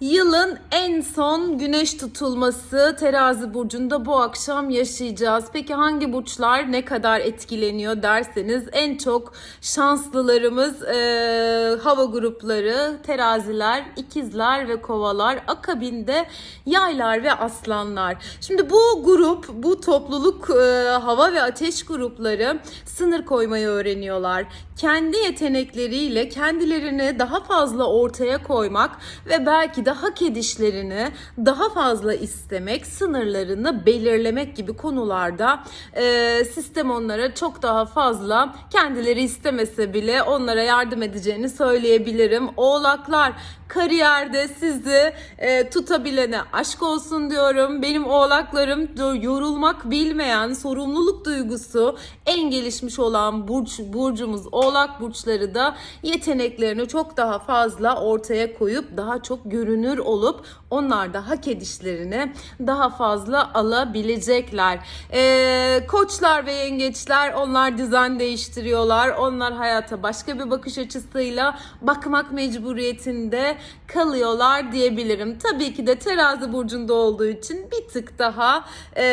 Yılın en son güneş tutulması terazi burcunda bu akşam yaşayacağız. Peki hangi burçlar ne kadar etkileniyor derseniz en çok şanslılarımız eee, hava grupları, teraziler, ikizler ve kovalar, akabinde yaylar ve aslanlar. Şimdi bu grup, bu topluluk eee, hava ve ateş grupları sınır koymayı öğreniyorlar. Kendi yetenekleriyle kendilerini daha fazla ortaya koymak ve belki de hak edişlerini daha fazla istemek, sınırlarını belirlemek gibi konularda e, sistem onlara çok daha fazla kendileri istemese bile onlara yardım edeceğini söyleyebilirim. Oğlaklar kariyerde sizi e, tutabilene aşk olsun diyorum. Benim oğlaklarım yorulmak bilmeyen, sorumluluk duygusu en gelişmiş olan burç burcumuz oğlak burçları da yeteneklerini çok daha fazla ortaya koyup daha çok görünür olup onlar da hak edişlerini daha fazla alabilecekler. E, koçlar ve yengeçler onlar dizayn değiştiriyorlar. Onlar hayata başka bir bakış açısıyla bakmak mecburiyetinde kalıyorlar diyebilirim. Tabii ki de terazi burcunda olduğu için bir tık daha e,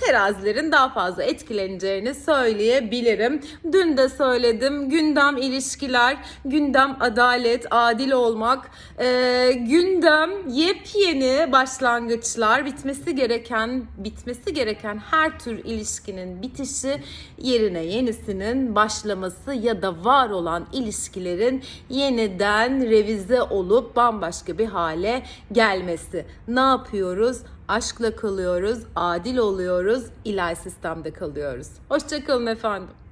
terazilerin daha fazla etkileneceğini söyleyebilirim. Dün de söyledim gündem ilişkiler, gündem adalet, adil olmak, e, gündem yepyeni başlangıçlar, bitmesi gereken bitmesi gereken her tür ilişkinin bitişi yerine yenisinin başlaması ya da var olan ilişkilerin yeniden revize olup bambaşka bir hale gelmesi. Ne yapıyoruz? Aşkla kalıyoruz, adil oluyoruz, ilahi sistemde kalıyoruz. Hoşçakalın efendim.